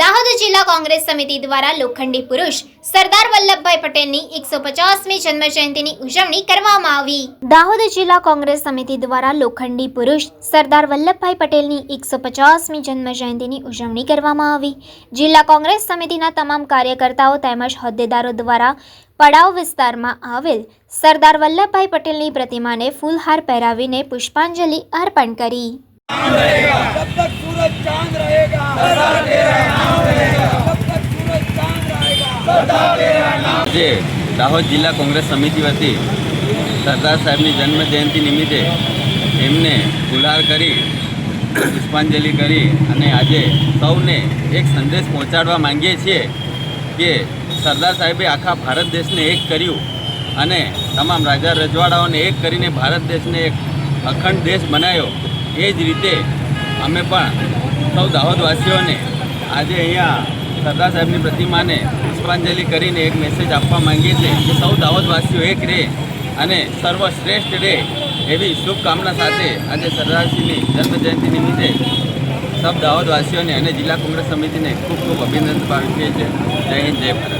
દાહોદ જિલ્લા કોંગ્રેસ સમિતિ દ્વારા લોખંડી પુરુષ સરદાર વલ્લભભાઈ પટેલની એકસો પચાસમી જન્મજયંતિની ઉજવણી કરવામાં આવી. દાહોદ જિલ્લા કોંગ્રેસ સમિતિ દ્વારા લોખંડી પુરુષ સરદાર વલ્લભભાઈ પટેલની એકસો પચાસમી જન્મજયંતિની ઉજવણી કરવામાં આવી. જિલ્લા કોંગ્રેસ સમિતિના તમામ કાર્યકર્તાઓ તેમજ હોદ્દેદારો દ્વારા પડાવ વિસ્તારમાં આવેલ સરદાર વલ્લભભાઈ પટેલની પ્રતિમાને ફૂલહાર પહેરાવીને પુષ્પાંજલિ અર્પણ કરી. આજે દાહોદ જિલ્લા કોંગ્રેસ સમિતિ વતી સરદાર સાહેબની જન્મ જયંતિ નિમિત્તે એમને ગુલાર કરી, પુષ્પાંજલિ કરી અને આજે સૌને એક સંદેશ પહોંચાડવા માંગીએ છીએ કે સરદાર સાહેબે આખા ભારત દેશને એક કર્યું અને તમામ રાજા રજવાડાઓને એક કરીને ભારત દેશને એક અખંડ દેશ બનાવ્યો. એ જ રીતે અમે પણ સૌ દાહોદવાસીઓને આજે અહીંયા સરદાર સાહેબની પ્રતિમાને પુષ્પાંજલિ કરીને એક મેસેજ આપવા માંગીએ છીએ કે સૌ દાહોદવાસીઓ એક રહે અને સર્વશ્રેષ્ઠ રહે એવી શુભકામના સાથે આજે સરદારશ્રીની જન્મજયંતિ નિમિત્તે સૌ દાહોદવાસીઓને અને જિલ્લા કોંગ્રેસ સમિતિને ખૂબ ખૂબ અભિનંદન પાઠવીએ છીએ. જય હિન્દ, જય ભારત.